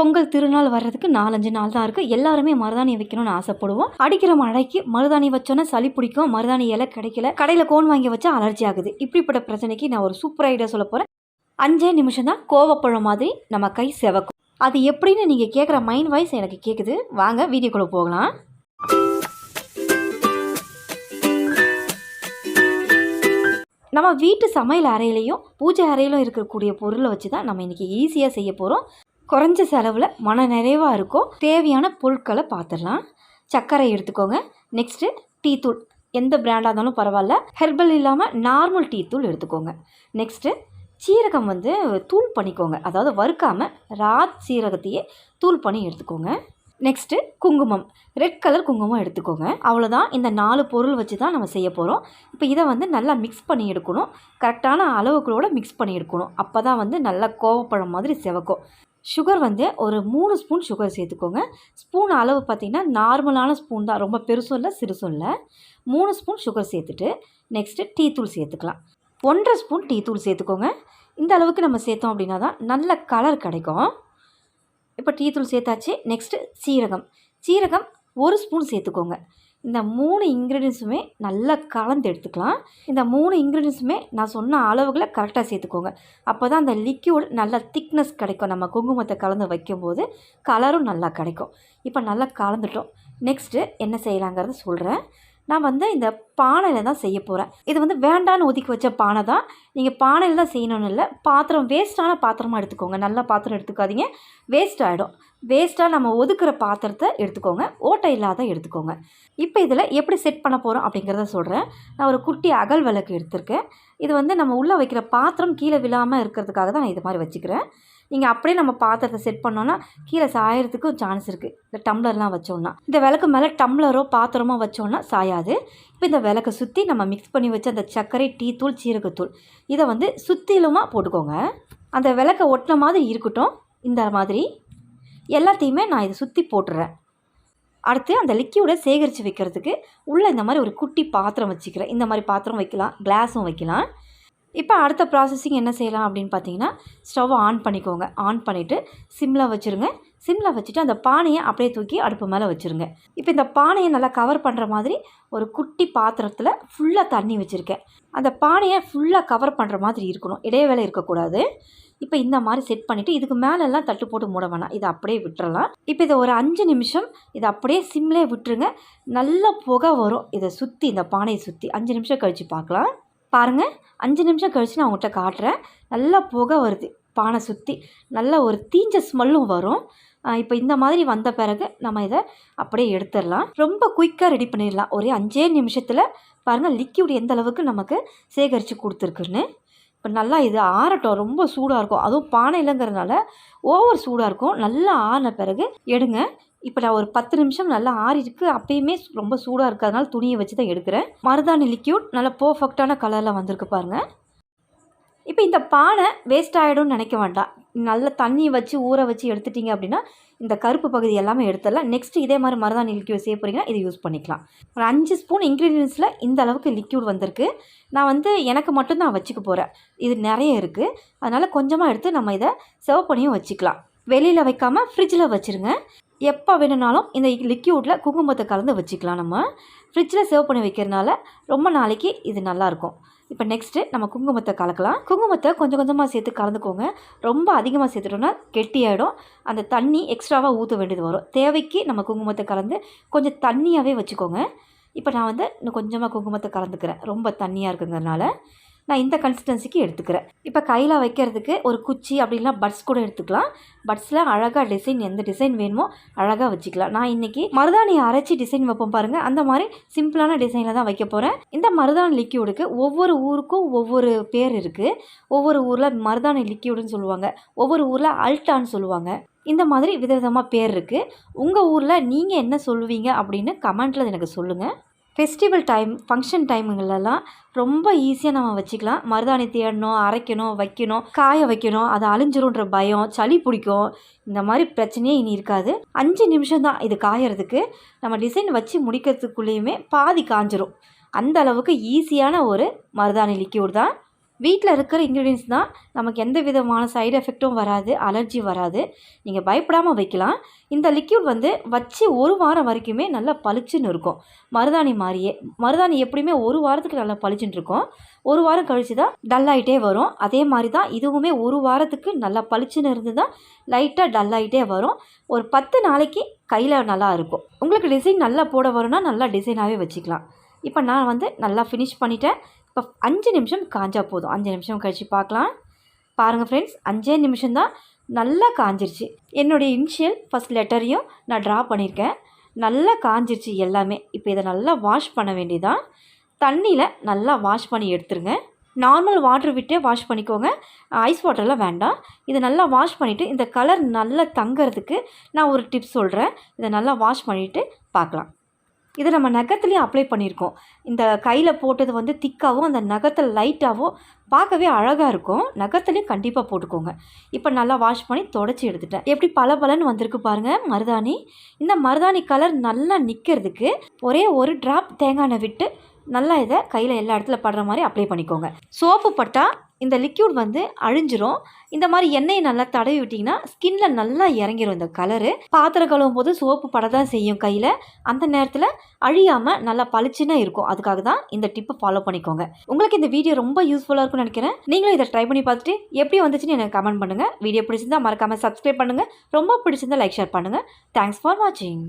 பொங்கல் திருநாள் வர்றதுக்கு நாலஞ்சு நாள் தான் இருக்குது எல்லாருமே மருதாணி வைக்கணும்னு ஆசைப்படுவோம். அடிக்கிற மழைக்கு மருதாணி வச்சோன்னா சளி பிடிக்கும் மருதாணி இலை கிடைக்கல. கடையில் கோன் வாங்கி வச்சா அலர்ஜி ஆகுது. இப்படிப்பட்ட பிரச்சனைக்கு நான் ஒரு சூப்பர் ஐடியா சொல்ல போகிறேன் அஞ்சே நிமிஷம் தான் கோவப்பழம் மாதிரி நம்ம கை செவக்கும். அது எப்படின்னு நீங்கள் கேட்குற மைண்ட் வாய்ஸ் எனக்கு கேட்குது வாங்க வீடியோக்குள்ளே போகலாம். நம்ம வீட்டு சமையல் அறையிலையும் பூஜை அறையிலும் இருக்கக்கூடிய பொருளை வச்சு தான் நம்ம இன்றைக்கி ஈஸியாக செய்ய போகிறோம் குறைஞ்ச செலவில் மன நிறைவாக இருக்கும். தேவையான பொருட்களை பார்த்துடலாம் சர்க்கரை எடுத்துக்கோங்க. நெக்ஸ்ட்டு டீ தூள். எந்த பிராண்டாக இருந்தாலும் பரவாயில்ல. ஹெர்பல் இல்லாமல் நார்மல் டீ தூள் எடுத்துக்கோங்க. நெக்ஸ்ட்டு சீரகம் வந்து தூள் பண்ணிக்கோங்க. அதாவது வறுக்காமல் ராத் சீரகத்தையே தூள் பண்ணி எடுத்துக்கோங்க. நெக்ஸ்ட்டு குங்குமம். ரெட் கலர் குங்குமம் எடுத்துக்கோங்க. அவ்வளோதான் இந்த நாலு பொருள் வச்சு தான் நம்ம செய்ய போகிறோம் இப்போ இதை வந்து நல்லா மிக்ஸ் பண்ணி எடுக்கணும். கரெக்டான அளவுகளோட மிக்ஸ் பண்ணி எடுக்கணும். அப்போ தான் வந்து நல்லா கோவப்பழம் மாதிரி செவக்கும். சுகர் வந்து ஒரு மூணு ஸ்பூன் சுகர் சேர்த்துக்கோங்க. ஸ்பூன் அளவு பார்த்திங்கன்னா நார்மலான ஸ்பூன் தான். ரொம்ப பெருசும் இல்லை சிறுசும் இல்லை. மூணு ஸ்பூன் சுகர் சேர்த்துட்டு நெக்ஸ்ட்டு டீ தூள் சேர்த்துக்கலாம். ஒன்றரை ஸ்பூன் டீ தூள் சேர்த்துக்கோங்க. இந்த அளவுக்கு நம்ம சேர்த்தோம் அப்படின்னா தான் நல்ல கலர் கிடைக்கும். இப்போ டீ தூள் சேர்த்தாச்சு. நெக்ஸ்ட்டு சீரகம். சீரகம் ஒரு ஸ்பூன் சேர்த்துக்கோங்க. இந்த மூணு இன்க்ரீடியன்ஸுமே நல்லா கலந்து எடுத்துக்கலாம். இந்த மூணு இன்க்ரீடியன்ஸுமே நான் சொன்ன அளவுகளை கரெக்டாக சேர்த்துக்கோங்க. அப்போ தான் அந்த லிக்யூட் நல்லா திக்னஸ் கிடைக்கும். நம்ம குங்குமத்தை கலந்து வைக்கும்போது கலரும் நல்லா கிடைக்கும். இப்போ நல்லா கலந்துட்டோம். நெக்ஸ்ட்டு என்ன செய்யலாங்கிறத சொல்கிறேன் நான் வந்து இந்த பானையில் தான் செய்ய போகிறேன் இது வந்து வேண்டான்னு ஒதுக்கி வச்ச பானை தான். நீங்கள் பானையில் தான் செய்யணும்னு இல்லை. பாத்திரம் வேஸ்ட்டான பாத்திரமாக எடுத்துக்கோங்க. நல்ல பாத்திரம் எடுத்துக்காதீங்க. வேஸ்ட் ஆகிடும் வேஸ்ட்டாக நம்ம ஒதுக்குற பாத்திரத்தை எடுத்துக்கோங்க. ஓட்டை இல்லாத எடுத்துக்கோங்க. இப்போ இதில் எப்படி செட் பண்ண போகிறோம் அப்படிங்கிறத சொல்கிறேன் நான் ஒரு குட்டி அகல் விளக்கு எடுத்திருக்கேன். இது வந்து நம்ம உள்ளே வைக்கிற பாத்திரம் கீழே விழாமல் இருக்கிறதுக்காக தான் நான் இது மாதிரி வச்சுக்கிறேன். நீங்கள் அப்படியே நம்ம பாத்திரத்தை செட் பண்ணோன்னா கீழே சாயறதுக்கும் சான்ஸ் இருக்குது இந்த டம்ளர்லாம் வச்சோன்னா இந்த விளக்கு மேலே டம்ளரோ பாத்திரமோ வச்சோன்னா சாயாது. இப்போ இந்த விளக்கை சுற்றி நம்ம மிக்ஸ் பண்ணி வச்ச அந்த சர்க்கரை டீ தூள் சீரகத்தூள் இதை வந்து சுற்றிலுமா போட்டுக்கோங்க. அந்த விளக்கை ஒட்டின மாதிரி இருக்கட்டும் இந்த மாதிரி. எல்லாத்தையுமே நான் இதை சுற்றி போட்டுறேன். அடுத்து அந்த லிக்யூடை சேகரித்து வைக்கிறதுக்கு உள்ளே இந்த மாதிரி ஒரு குட்டி பாத்திரம் வச்சுக்கிறேன். இந்த மாதிரி பாத்திரம் வைக்கலாம் கிளாஸும் வைக்கலாம். இப்போ அடுத்த ப்ராசஸிங் என்ன செய்யலாம் அப்படின்னு பார்த்தீங்கன்னா ஸ்டவ் ஆன் பண்ணிக்கோங்க. ஆன் பண்ணிவிட்டு சிம்மில் வச்சுருங்க. சிம்மில் வச்சுட்டு அந்த பானையை அப்படியே தூக்கி அடுப்பு மேலே வச்சுருங்க. இப்போ இந்த பானையை நல்லா கவர் பண்ணுற மாதிரி ஒரு குட்டி பாத்திரத்தில் ஃபுல்லாக தண்ணி வச்சுருக்கேன். அந்த பானையை ஃபுல்லாக கவர் பண்ணுற மாதிரி இருக்கணும். இடைவேளை இருக்கக்கூடாது. இப்போ இந்த மாதிரி செட் பண்ணிவிட்டு இதுக்கு மேலெல்லாம் தட்டு போட்டு மூட வேணாம். இதை அப்படியே விட்டுறலாம். இப்போ இதை ஒரு அஞ்சு நிமிஷம் இதை அப்படியே சிம்லேயே விட்டுருங்க. நல்ல புகை வரும். இதை சுற்றி இந்த பானையை சுற்றி அஞ்சு நிமிஷம் கழித்து பார்க்கலாம். பாருங்கள் அஞ்சு நிமிஷம் கழித்து நான் உங்கள்கிட்ட காட்டுறேன். நல்லா புகை வருது பானை சுற்றி நல்ல ஒரு தீஞ்ச ஸ்மெல்லும் வரும். இப்போ இந்த மாதிரி வந்த பிறகு நம்ம இதை அப்படியே எடுத்துடலாம். ரொம்ப குயிக்காக ரெடி பண்ணிடலாம். ஒரே அஞ்சே நிமிஷத்தில் பாருங்கள் லிக்யூட் எந்த அளவுக்கு நமக்கு சேகரித்து கொடுத்துருக்குன்னு. இப்போ நல்லா இது ஆறட்டும் ரொம்ப சூடாக இருக்கும். அதுவும் பானை இல்லைங்கிறதுனால ஓவர் சூடாக இருக்கும். நல்லா ஆறின பிறகு எடுங்க. இப்போ நான் ஒரு பத்து நிமிஷம் நல்லா ஆறிருக்கு அப்பயுமே ரொம்ப சூடாக இருக்கிறதுனால துணியை வச்சு தான் எடுக்கிறேன். மருதாணி லிக்யூட் நல்லா பர்ஃபெக்டான கலரில் வந்திருக்கு பாருங்கள் இப்போ இந்த பானை வேஸ்ட் ஆகிடும்னு நினைக்க வேண்டாம். நல்ல தண்ணி வச்சு ஊற வச்சு எடுத்துட்டிங்க அப்படின்னா இந்த கருப்பு பகுதி எல்லாமே எடுத்துடலாம். நெக்ஸ்ட்டு இதே மாதிரி மருதாணி லிக்யூட் செய்ய போகிறீங்கன்னா இதை யூஸ் பண்ணிக்கலாம். ஒரு அஞ்சு ஸ்பூன் இன்க்ரீடியன்ஸில் இந்த அளவுக்கு லிக்யூட் வந்திருக்கு. நான் வந்து எனக்கு மட்டும் நான் வச்சுக்க போகிறேன் இது நிறைய இருக்குது அதனால் கொஞ்சமாக எடுத்து நம்ம இதை சர்வ் பண்ணியும் வச்சுக்கலாம். வெளியில் வைக்காமல் ஃப்ரிட்ஜில் வச்சுருங்க. எப்போ வேணும்னாலும் இந்த லிக்யூடில் குங்குமத்தை கலந்து வச்சுக்கலாம் நம்ம. ஃப்ரிட்ஜில் சேவ் பண்ணி வைக்கிறனால ரொம்ப நாளைக்கு இது நல்லாயிருக்கும். இப்போ நெக்ஸ்ட்டு நம்ம குங்குமத்தை கலக்கலாம். குங்குமத்தை கொஞ்சம் கொஞ்சமாக சேர்த்து கலந்துக்கோங்க. ரொம்ப அதிகமாக சேர்த்துட்டோன்னா கெட்டியாயிடும். அந்த தண்ணி எக்ஸ்ட்ராவாக ஊற்ற வேண்டியது வரும். தேவைக்கு நம்ம குங்குமத்தை கலந்து கொஞ்சம் தண்ணியாகவே வச்சுக்கோங்க. இப்போ நான் வந்து இன்னும் கொஞ்சமாக குங்குமத்தை கலந்துக்கிறேன். ரொம்ப தண்ணியாக இருக்குங்கிறனால நான் இந்த கன்சிஸ்டன்சிக்கு எடுத்துக்கிறேன். இப்போ கையில் வைக்கிறதுக்கு ஒரு குச்சி அப்படின்னா பட்ஸ் கூட எடுத்துக்கலாம். பட்ஸில் அழகாக டிசைன் எந்த டிசைன் வேணுமோ அழகாக வச்சுக்கலாம். நான் இன்றைக்கி மருதாணியை அரைச்சி டிசைன் வைப்போம் பாருங்கள் அந்த மாதிரி சிம்பிளான டிசைனில் தான் வைக்க போகிறேன் இந்த மருதாணி லிக்யூடுக்கு ஒவ்வொரு ஊருக்கும் ஒவ்வொரு பேர் இருக்குது ஒவ்வொரு ஊரில் மருதாணி லிக்யூடுன்னு சொல்லுவாங்க. ஒவ்வொரு ஊரில் அல்டான்னு சொல்லுவாங்க. இந்த மாதிரி விதவிதமாக பேர் இருக்குது உங்கள் ஊரில் நீங்கள் என்ன சொல்லுவீங்க அப்படின்னு கமெண்ட்டில் எனக்கு சொல்லுங்கள் ஃபெஸ்டிவல் டைம் ஃபங்க்ஷன் டைமுங்களெல்லாம் ரொம்ப ஈஸியாக நம்ம வச்சுக்கலாம். மருதாணி தேடணும் அரைக்கணும் வைக்கணும் காய வைக்கணும் அது அழிஞ்சிரும்ன்ற பயம் சளி பிடிக்கும் இந்த மாதிரி பிரச்சனையே இனி இருக்காது. அஞ்சு நிமிஷம் தான் இது காயறதுக்கு. நம்ம டிசைன் வச்சு முடிக்கிறதுக்குள்ளேயுமே பாதி காஞ்சிரும். அந்த அளவுக்கு ஈஸியான ஒரு மருதாணி லிக்யூட் தான். வீட்டில் இருக்கிற இன்க்ரீடியன்ஸ் தான் நமக்கு எந்த விதமான சைடு எஃபெக்ட்டும் வராது அலர்ஜி வராது. நீங்கள் பயப்படாமல் வைக்கலாம். இந்த லிக்யூட் வந்து வச்சு ஒரு வாரம் வரைக்குமே நல்லா பளிச்சுன்னு இருக்கும். மருதாணி மாதிரியே மருதாணி எப்படியுமே ஒரு வாரத்துக்கு நல்லா பளிச்சுன்னு இருக்கும். ஒரு வாரம் கழித்து தான் டல்லாகிட்டே வரும். அதே மாதிரி தான் இதுவுமே ஒரு வாரத்துக்கு நல்லா பளிச்சுன்னு இருந்து தான் லைட்டாக டல்லாகிட்டே வரும். ஒரு பத்து நாளைக்கு கையில் நல்லா இருக்கும். உங்களுக்கு டிசைன் நல்லா போட வரும்னா நல்லா டிசைனாகவே வச்சுக்கலாம். இப்போ நான் வந்து நல்லா ஃபினிஷ் பண்ணிட்டேன். இப்போ அஞ்சு நிமிஷம் காஞ்சா போதும். அஞ்சு நிமிஷம் கழித்து பார்க்கலாம். பாருங்கள் ஃப்ரெண்ட்ஸ் அஞ்சே நிமிஷம் தான் நல்லா காஞ்சிருச்சு. என்னுடைய இனிஷியல் ஃபஸ்ட் லெட்டரையும் நான் ட்ரா பண்ணியிருக்கேன் நல்லா காஞ்சிருச்சு எல்லாமே. இப்போ இதை நல்லா வாஷ் பண்ண வேண்டியதான் தண்ணியில் நல்லா வாஷ் பண்ணி எடுத்துருங்க. நார்மல் வாட்டர் விட்டே வாஷ் பண்ணிக்கோங்க. ஐஸ் வாட்டர்லாம் வேண்டாம். இதை நல்லா வாஷ் பண்ணிவிட்டு இந்த கலர் நல்லா தங்கிறதுக்கு நான் ஒரு டிப்ஸ் சொல்கிறேன் இதை நல்லா வாஷ் பண்ணிவிட்டு பார்க்கலாம். இதை நம்ம நகத்துலேயும் அப்ளை பண்ணியிருக்கோம். இந்த கையில் போட்டது வந்து திக்காகவும் அந்த நகத்தில் லைட்டாகவும் பார்க்கவே அழகாக இருக்கும். நகத்துலேயும் கண்டிப்பாக போட்டுக்கோங்க. இப்போ நல்லா வாஷ் பண்ணி தொடச்சி எடுத்துட்டேன். எப்படி பல பலன்னு வந்திருக்கு பாருங்கள் மருதாணி. இந்த மருதாணி கலர் நல்லா நிற்கிறதுக்கு ஒரே ஒரு ட்ராப் தேங்காய் எண்ணெய் விட்டு நல்லா இதை கையில் எல்லா இடத்துல படுற மாதிரி அப்ளை பண்ணிக்கோங்க. சோப்பு பட்டால் இந்த லிக்யூட் வந்து அழிஞ்சிரும். இந்த மாதிரி எண்ணெயை நல்லா தடவி விட்டிங்கன்னா ஸ்கின்ல நல்லா இறங்கிரும் இந்த கலரு பாத்திரம் கழுவும் போது சோப்பு பட தான் செய்யும் கையில். அந்த நேரத்தில் அழியாமல் நல்லா பளிச்சுன்னா இருக்கும். அதுக்காக தான் இந்த டிப்பை ஃபாலோ பண்ணிக்கோங்க. உங்களுக்கு இந்த வீடியோ ரொம்ப யூஸ்ஃபுல்லாக இருக்கும்னு நினைக்கிறேன். நீங்களும் இதை ட்ரை பண்ணி பார்த்துட்டு எப்படி வந்துச்சுன்னு எனக்கு கமெண்ட் பண்ணுங்கள் வீடியோ பிடிச்சிருந்தா மறக்காமல் சப்ஸ்கிரைப் பண்ணுங்கள் ரொம்ப பிடிச்சிருந்தா லைக் ஷேர் பண்ணுங்கள் தேங்க்ஸ் ஃபார் வாட்சிங்